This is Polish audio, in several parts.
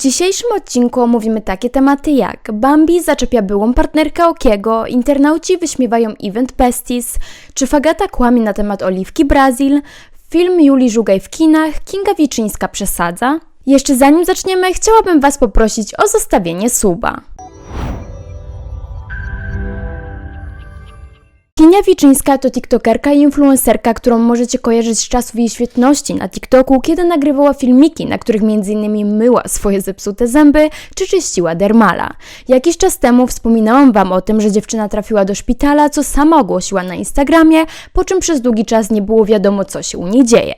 W dzisiejszym odcinku omówimy takie tematy jak Bambi zaczepia byłą partnerkę Okiego, internauci wyśmiewają event Pestis, czy Fagata kłamie na temat Oliwki Brazil, film Julii Żugaj w kinach, Kinga Wiczyńska przesadza. Jeszcze zanim zaczniemy, chciałabym Was poprosić o zostawienie suba. Kinia Wiczyńska to tiktokerka i influencerka, którą możecie kojarzyć z czasów jej świetności na TikToku, kiedy nagrywała filmiki, na których m.in. myła swoje zepsute zęby czy czyściła dermala. Jakiś czas temu wspominałam Wam o tym, że dziewczyna trafiła do szpitala, co sama ogłosiła na Instagramie, po czym przez długi czas nie było wiadomo, co się u niej dzieje.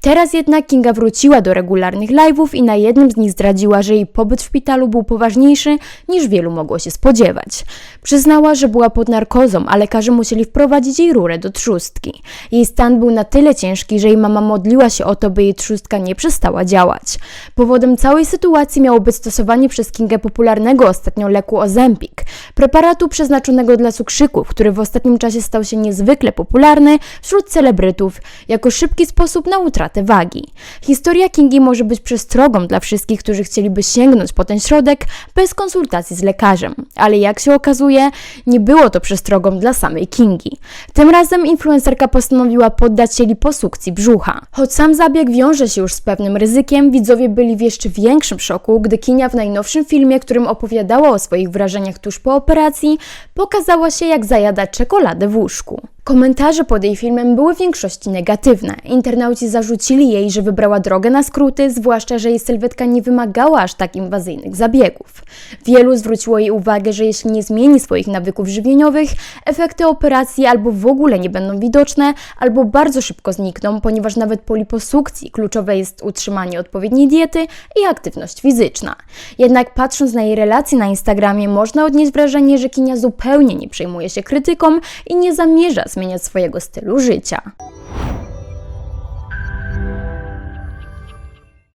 Teraz jednak Kinga wróciła do regularnych live'ów i na jednym z nich zdradziła, że jej pobyt w szpitalu był poważniejszy niż wielu mogło się spodziewać. Przyznała, że była pod narkozą, a lekarze musieli wprowadzić jej rurę do trzustki. Jej stan był na tyle ciężki, że jej mama modliła się o to, by jej trzustka nie przestała działać. Powodem całej sytuacji miało być stosowanie przez Kingę popularnego ostatnio leku Ozempik, preparatu przeznaczonego dla cukrzyków, który w ostatnim czasie stał się niezwykle popularny wśród celebrytów jako szybki sposób na utratę wagi. Historia Kingi może być przestrogą dla wszystkich, którzy chcieliby sięgnąć po ten środek bez konsultacji z lekarzem, ale jak się okazuje, nie było to przestrogą dla samej Kingi. Tym razem influencerka postanowiła poddać się liposukcji brzucha. Choć sam zabieg wiąże się już z pewnym ryzykiem, widzowie byli w jeszcze większym szoku, gdy Kinia w najnowszym filmie, którym opowiadała o swoich wrażeniach tuż po operacji, pokazała się jak zajada czekoladę w łóżku. Komentarze pod jej filmem były w większości negatywne. Internauci zarzucili jej, że wybrała drogę na skróty, zwłaszcza, że jej sylwetka nie wymagała aż tak inwazyjnych zabiegów. Wielu zwróciło jej uwagę, że jeśli nie zmieni swoich nawyków żywieniowych, efekty operacji albo w ogóle nie będą widoczne, albo bardzo szybko znikną, ponieważ nawet po liposukcji kluczowe jest utrzymanie odpowiedniej diety i aktywność fizyczna. Jednak patrząc na jej relacje na Instagramie, można odnieść wrażenie, że Kinia zupełnie nie przejmuje się krytyką i nie zamierza zmieniać swojego stylu życia.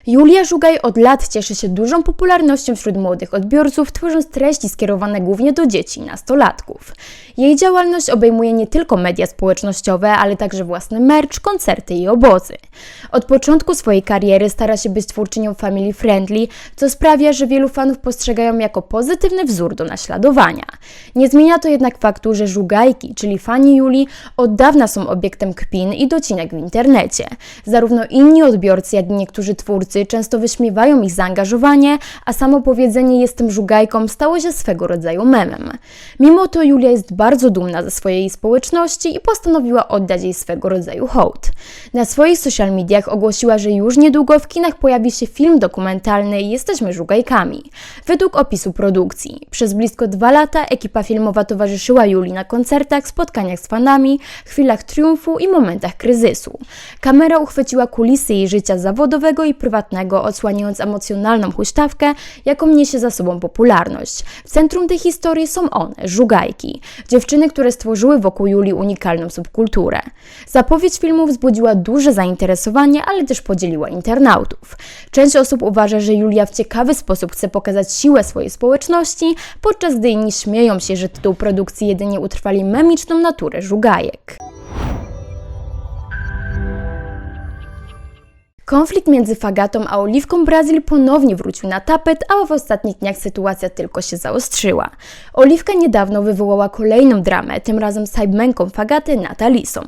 Julia Żugaj od lat cieszy się dużą popularnością wśród młodych odbiorców, tworząc treści skierowane głównie do dzieci i nastolatków. Jej działalność obejmuje nie tylko media społecznościowe, ale także własny merch, koncerty i obozy. Od początku swojej kariery stara się być twórczynią family friendly, co sprawia, że wielu fanów postrzegają jako pozytywny wzór do naśladowania. Nie zmienia to jednak faktu, że żugajki, czyli fani Julii, od dawna są obiektem kpin i docinek w internecie. Zarówno inni odbiorcy, jak i niektórzy twórcy często wyśmiewają ich zaangażowanie, a samo powiedzenie jestem żugajką stało się swego rodzaju memem. Mimo to Julia jest bardzo dumna ze swojej społeczności i postanowiła oddać jej swego rodzaju hołd. Na swoich social mediach ogłosiła, że już niedługo w kinach pojawi się film dokumentalny Jesteśmy żugajkami. Według opisu produkcji, przez blisko dwa lata ekipa filmowa towarzyszyła Julii na koncertach, spotkaniach z fanami, chwilach triumfu i momentach kryzysu. Kamera uchwyciła kulisy jej życia zawodowego i prywatnego, odsłaniając emocjonalną huśtawkę, jaką niesie za sobą popularność. W centrum tej historii są one, żugajki, dziewczyny, które stworzyły wokół Julii unikalną subkulturę. Zapowiedź filmu wzbudziła duże zainteresowanie, ale też podzieliła internautów. Część osób uważa, że Julia w ciekawy sposób chce pokazać siłę swojej społeczności, podczas gdy inni śmieją się, że tytuł produkcji jedynie utrwali memiczną naturę żugajek. Konflikt między Fagatą a Oliwką Brazil ponownie wrócił na tapet, a w ostatnich dniach sytuacja tylko się zaostrzyła. Oliwka niedawno wywołała kolejną dramę, tym razem z sidemenką Fagaty Natalisą.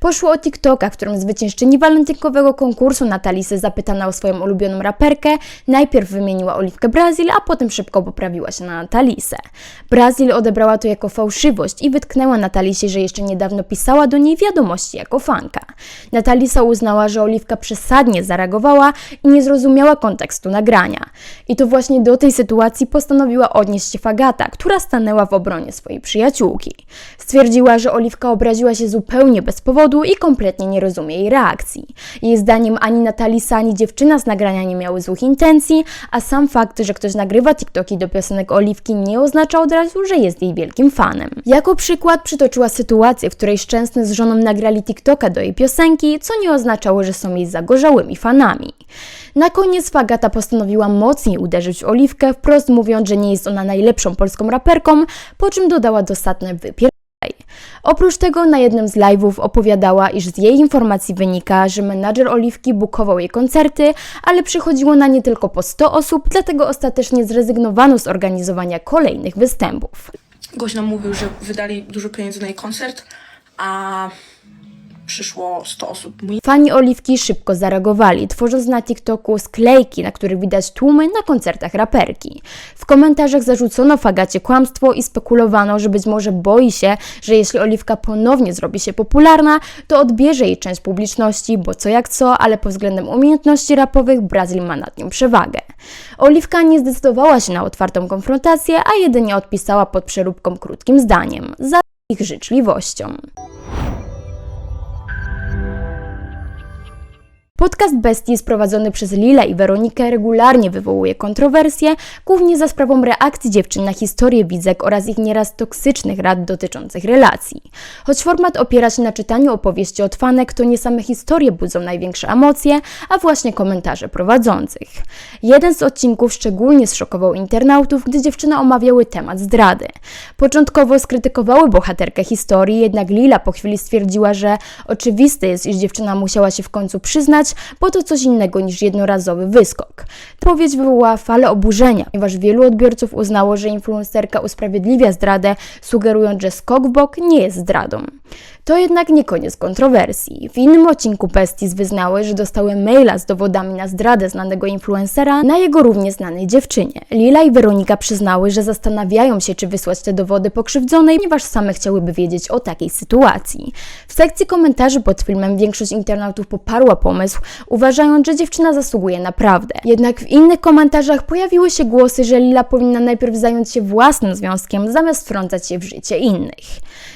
Poszło o TikToka, w którym zwyciężczyni walentynkowego konkursu Natalisy zapytana o swoją ulubioną raperkę, najpierw wymieniła Oliwkę Brazil, a potem szybko poprawiła się na Natalisę. Brazil odebrała to jako fałszywość i wytknęła Natalisie, że jeszcze niedawno pisała do niej wiadomości jako fanka. Natalisa uznała, że Oliwka przesadnie zareagowała i nie zrozumiała kontekstu nagrania. I to właśnie do tej sytuacji postanowiła odnieść się Fagata, która stanęła w obronie swojej przyjaciółki. Stwierdziła, że Oliwka obraziła się zupełnie bez powodu i kompletnie nie rozumie jej reakcji. Jej zdaniem ani Natalisa, ani dziewczyna z nagrania nie miały złych intencji, a sam fakt, że ktoś nagrywa TikToki do piosenek Oliwki nie oznacza od razu, że jest jej wielkim fanem. Jako przykład przytoczyła sytuację, w której Szczęsny z żoną nagrali TikToka do jej piosenki, co nie oznaczało, że są jej zagorzałymi fanami. Na koniec Fagata postanowiła mocniej uderzyć Oliwkę, wprost mówiąc, że nie jest ona najlepszą polską raperką, po czym dodała dostatne wypier... Oprócz tego na jednym z live'ów opowiadała, iż z jej informacji wynika, że menadżer Oliwki bukował jej koncerty, ale przychodziło na nie tylko po 100 osób, dlatego ostatecznie zrezygnowano z organizowania kolejnych występów. Gość nam mówił, że wydali dużo pieniędzy na jej koncert, a przyszło 100 osób. Fani Oliwki szybko zareagowali, tworząc na TikToku sklejki, na których widać tłumy na koncertach raperki. W komentarzach zarzucono Fagacie kłamstwo i spekulowano, że być może boi się, że jeśli Oliwka ponownie zrobi się popularna, to odbierze jej część publiczności, bo co jak co, ale pod względem umiejętności rapowych Brazil ma nad nią przewagę. Oliwka nie zdecydowała się na otwartą konfrontację, a jedynie odpisała pod przeróbką krótkim zdaniem. Za ich życzliwością. Podcast Bestii sprowadzony przez Lila i Weronikę regularnie wywołuje kontrowersje, głównie za sprawą reakcji dziewczyn na historię widzek oraz ich nieraz toksycznych rad dotyczących relacji. Choć format opiera się na czytaniu opowieści od fanek, to nie same historie budzą największe emocje, a właśnie komentarze prowadzących. Jeden z odcinków szczególnie zszokował internautów, gdy dziewczyny omawiały temat zdrady. Początkowo skrytykowały bohaterkę historii, jednak Lila po chwili stwierdziła, że oczywiste jest, iż dziewczyna musiała się w końcu przyznać, bo to coś innego niż jednorazowy wyskok. Odpowiedź wywołała falę oburzenia, ponieważ wielu odbiorców uznało, że influencerka usprawiedliwia zdradę, sugerując, że skok w bok nie jest zdradą. To jednak nie koniec kontrowersji. W innym odcinku Besties wyznały, że dostały maila z dowodami na zdradę znanego influencera na jego równie znanej dziewczynie. Lila i Weronika przyznały, że zastanawiają się, czy wysłać te dowody pokrzywdzonej, ponieważ same chciałyby wiedzieć o takiej sytuacji. W sekcji komentarzy pod filmem większość internautów poparła pomysł, uważając, że dziewczyna zasługuje na prawdę. Jednak w innych komentarzach pojawiły się głosy, że Lila powinna najpierw zająć się własnym związkiem, zamiast wtrącać się w życie innych.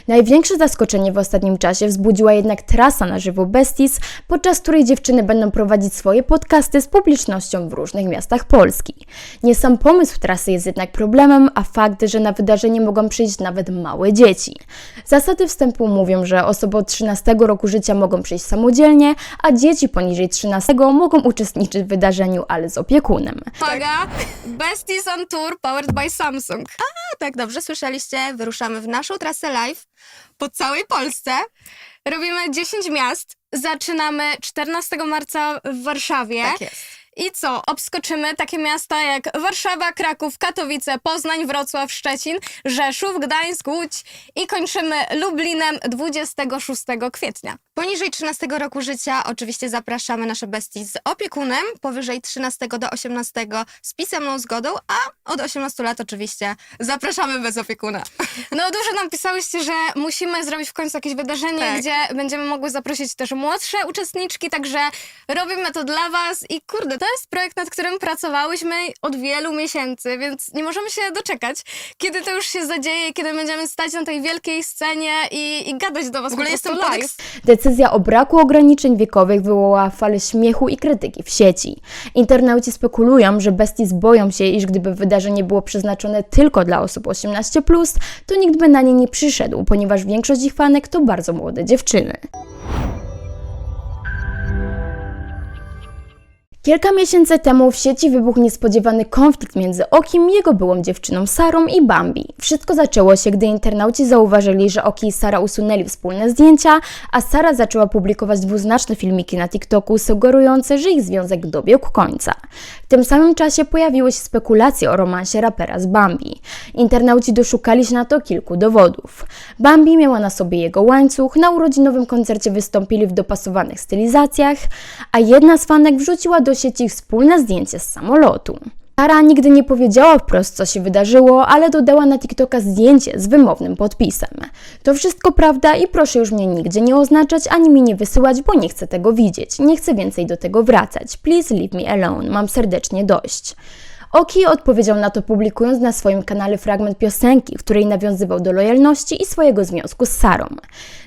Największe zaskoczenie w ostatnim czasie wzbudziła jednak trasa na żywo Besties, podczas której dziewczyny będą prowadzić swoje podcasty z publicznością w różnych miastach Polski. Nie sam pomysł trasy jest jednak problemem, a fakt, że na wydarzenie mogą przyjść nawet małe dzieci. Zasady wstępu mówią, że osoby od 13 roku życia mogą przyjść samodzielnie, a dzieci poniżej 13 mogą uczestniczyć w wydarzeniu, ale z opiekunem. Uwaga! Besties on Tour powered by Samsung. A, tak, dobrze słyszeliście. Wyruszamy w naszą trasę live po całej Polsce. Robimy 10 miast. Zaczynamy 14 marca w Warszawie. Tak jest. I co? Obskoczymy takie miasta jak Warszawa, Kraków, Katowice, Poznań, Wrocław, Szczecin, Rzeszów, Gdańsk, Łódź i kończymy Lublinem 26 kwietnia. Poniżej 13 roku życia oczywiście zapraszamy nasze bestii z opiekunem, powyżej 13 do 18 z pisemną zgodą, a od 18 lat oczywiście zapraszamy bez opiekuna. No dużo nam pisałyście, że musimy zrobić w końcu jakieś wydarzenie, Tak. gdzie będziemy mogły zaprosić też młodsze uczestniczki, także robimy to dla was i kurde, to jest projekt, nad którym pracowałyśmy od wielu miesięcy, więc nie możemy się doczekać, kiedy to już się zadzieje, kiedy będziemy stać na tej wielkiej scenie i, i gadać do was W ogóle jestem live. Decyzja o braku ograniczeń wiekowych wywołała falę śmiechu i krytyki w sieci. Internauci spekulują, że Besties boją się, iż gdyby wydarzenie było przeznaczone tylko dla osób 18+, to nikt by na nie nie przyszedł, ponieważ większość ich fanek to bardzo młode dziewczyny. Kilka miesięcy temu w sieci wybuchł niespodziewany konflikt między Okim jego byłą dziewczyną Sarą i Bambi. Wszystko zaczęło się, gdy internauci zauważyli, że Oki i Sara usunęli wspólne zdjęcia, a Sara zaczęła publikować dwuznaczne filmiki na TikToku sugerujące, że ich związek dobiegł końca. W tym samym czasie pojawiły się spekulacje o romansie rapera z Bambi. Internauci doszukali się na to kilku dowodów. Bambi miała na sobie jego łańcuch, na urodzinowym koncercie wystąpili w dopasowanych stylizacjach, a jedna z fanek wrzuciła do sieci ich wspólne zdjęcie z samolotu. Sara nigdy nie powiedziała wprost, co się wydarzyło, ale dodała na TikToka zdjęcie z wymownym podpisem. To wszystko prawda i proszę już mnie nigdzie nie oznaczać ani mi nie wysyłać, bo nie chcę tego widzieć. Nie chcę więcej do tego wracać. Please leave me alone. Mam serdecznie dość. Oki odpowiedział na to publikując na swoim kanale fragment piosenki, w której nawiązywał do lojalności i swojego związku z Sarą.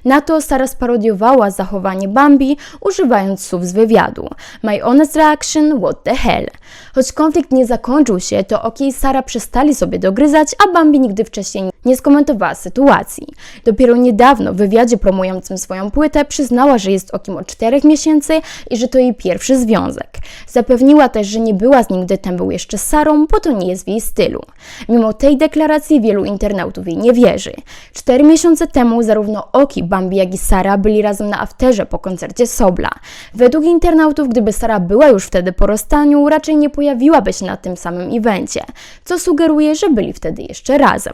Na to Sara sparodiowała zachowanie Bambi, używając słów z wywiadu. My honest reaction, what the hell. Choć konflikt nie zakończył się, to Oki i Sara przestali sobie dogryzać, a Bambi nigdy wcześniej nie skomentowała sytuacji. Dopiero niedawno w wywiadzie promującym swoją płytę przyznała, że jest Okim od 4 miesięcy i że to jej pierwszy związek. Zapewniła też, że nie była z nim, gdy ten był jeszcze sam Sarą, bo to nie jest w jej stylu. Mimo tej deklaracji wielu internautów jej nie wierzy. Cztery miesiące temu zarówno Oki, Bambi, jak i Sara byli razem na afterze po koncercie Sobla. Według internautów, gdyby Sara była już wtedy po rozstaniu, raczej nie pojawiłaby się na tym samym evencie, co sugeruje, że byli wtedy jeszcze razem.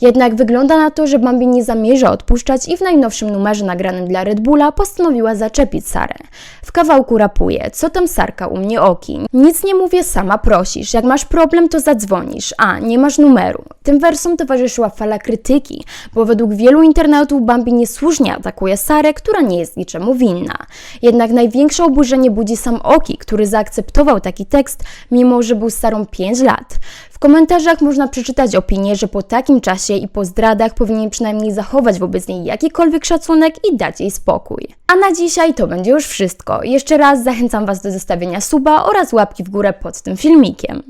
Jednak wygląda na to, że Bambi nie zamierza odpuszczać i w najnowszym numerze nagranym dla Red Bulla postanowiła zaczepić Sarę. W kawałku rapuje, co tam Sarka u mnie oki. Nic nie mówię, sama prosisz. Jak masz problem, to zadzwonisz. A, nie masz numeru. Tym wersom towarzyszyła fala krytyki, bo według wielu internautów Bambi niesłusznie atakuje Sarę, która nie jest niczemu winna. Jednak największe oburzenie budzi sam Oki, który zaakceptował taki tekst, mimo że był z Sarą 5 lat. W komentarzach można przeczytać opinię, że po takim czasie i po zdradach powinien przynajmniej zachować wobec niej jakikolwiek szacunek i dać jej spokój. A na dzisiaj to będzie już wszystko. Jeszcze raz zachęcam Was do zostawienia suba oraz łapki w górę pod tym filmikiem.